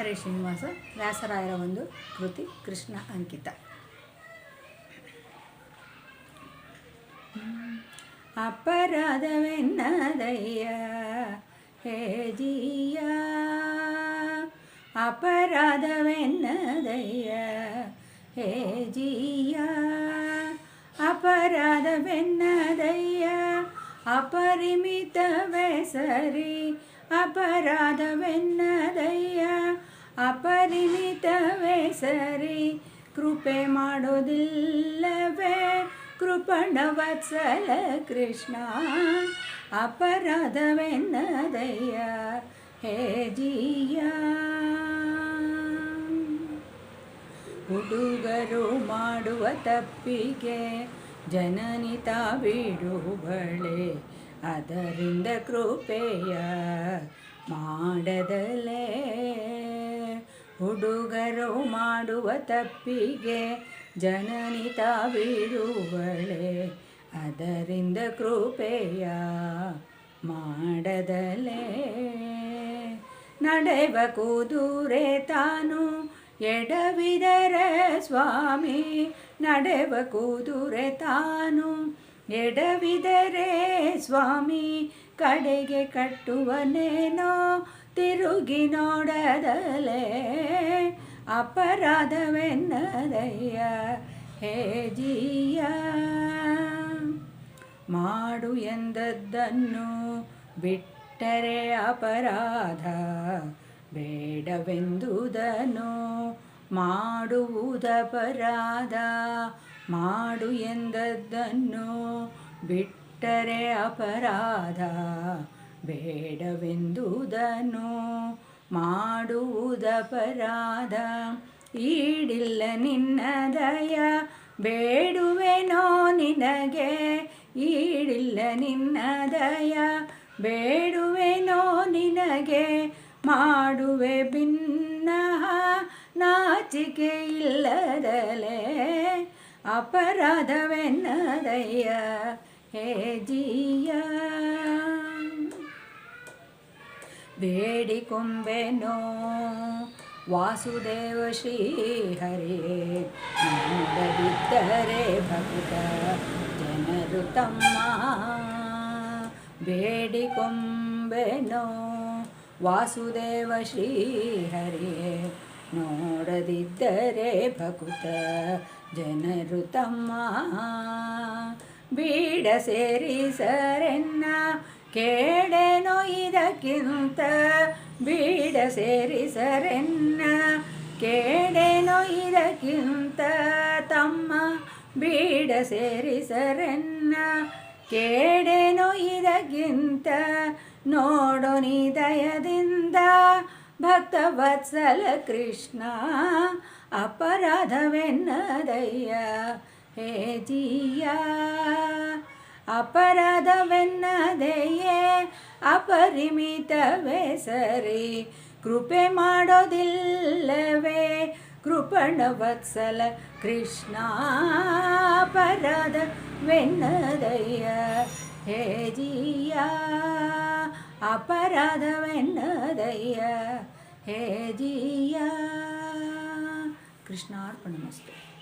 ಹರೇ ಶ್ರೀನಿವಾಸ, ವ್ಯಾಸರಾಯರ ಒಂದು ಕೃತಿ, ಕೃಷ್ಣ ಅಂಕಿತ. ಅಪರಾಧವೆನ್ನದಯ್ಯ, ಹೇ ಜಿಯ. ಅಪರಾಧವೆನ್ನದಯ್ಯ, ಹೇ ಜಿಯ. ಅಪರಾಧವೆನ್ನದಯ್ಯ, ಅಪರಿಮಿತವೇ ಸರಿ. ಅಪರಾಧವೆನ್ನದಯ್ಯ ಅಪರಿಮಿತವೇ ಸರಿ ಕೃಪೆ ಮಾಡೋದಿಲ್ಲವೇ ಕೃಪಣವತ್ಸಲ ಕೃಷ್ಣ ಅಪರಾಧವೆನ್ನದಯ್ಯ ಹೇ ಜಿಯ ಹುಡುಗರು ಮಾಡುವ ತಪ್ಪಿಗೆ ಜನನಿತ ಬಿಡುವಳೆ ಅದರಿಂದ ಕೃಪೆಯ ಮಾಡದಲೇ ಹುಡುಗರು ಮಾಡುವ ತಪ್ಪಿಗೆ ಜನನಿತ ತಾವಿರುವಳೆ. ಅದರಿಂದ ಕೃಪೆಯ ಮಾಡದಲೇ. ನಡೆವ ಕೂದೂರೆ ತಾನು ಎಡವಿದರೆ ಸ್ವಾಮಿ. ನಡೆವ ಕೂದುರೆ ತಾನು ಎಡವಿದರೆ ಸ್ವಾಮಿ. ಕಡೆಗೆ ಕಟ್ಟುವನೇನೋ ತಿರುಗಿ ನೋಡದಲೇ. ಅಪರಾಧವೆನ್ನದಯ್ಯ? ಹೇ ಜೀಯ ಮಾಡು ಎಂದದ್ದನ್ನು ಬಿಟ್ಟರೆ ಅಪರಾಧ. ಬೇಡವೆಂದುದನು ಮಾಡುವುದಪರಾಧ. ಮಾಡು ಎಂದದ್ದನ್ನು ಬಿಟ್ಟರೆ ಅಪರಾಧ. ಬೇಡವೆಂದುದನು ಮಾಡುವುದಪರಾಧ ಈಡಿಲ್ಲ ನಿನ್ನ ದಯ. ಬೇಡುವೆನೋ ನಿನಗೆ? ಈಡಿಲ್ಲ ನಿನ್ನ ದಯ. ಬೇಡುವೆನೋ ನಿನಗೆ? ಮಾಡುವೆ ಭಿನ್ನ ನಾಚಿಕೆ ಇಲ್ಲದಲೇ. ಅಪರಾಧವೆನ್ನದಯ್ಯ. ಹೇ ಜಿಯ. ಬೇಡಿಕೊಂಬೆನೋ? ವಾಸುದೇವ ಶ್ರೀ ಹರೇ ನೋಡದಿದ್ದರೆ ಭಕ್ತ ಜನರು ತಮ್ಮ ಬೇಡಿಕೊಂಬೆನೋ? ವಾಸುದೇವ ಶ್ರೀ ಹರೇ ನೋಡದಿದ್ದರೆ ಭಕುತ ಜನರು ತಮ್ಮ ಬೀಡ ಸೇರಿಸರೆನ್ನ? ಕೇಳೇನೋ ಇದಕ್ಕಿಂತ ಬೀಡ ಸೇರಿಸರೆನ್ನ. ಕೇಡೆ ಇದಕ್ಕಿಂತ ತಮ್ಮ ಬೀಡ ಸೇರಿಸರೆನ್ನ. ಕೇಡೆ ಇದಕ್ಕಿಂತ ನೋಡು ನೀ ದಯದಿಂದ. ಭಕ್ತವತ್ಸಲ ಕೃಷ್ಣ, ಅಪರಾಧವೆನ್ನದಯ್ಯ. ಹೇ ಜಿಯ. ಅಪರಾಧವೆನ್ನದೆಯೇ ಅಪರಿಮಿತವೇ ಸರಿ ಕೃಪೆ ಮಾಡೋದಿಲ್ಲವೇ ಕೃಪಣವತ್ಸಲ ಕೃಷ್ಣ ಅಪರಾಧವೆನ್ನದಯ್ಯ ಹೇ ಜಿಯ ಅಪರಾಧವೆನ್ನದಯ್ಯ ಹೇ ಜಿಯ ಕೃಷ್ಣಾರ್ಪಣಮಸ್ತು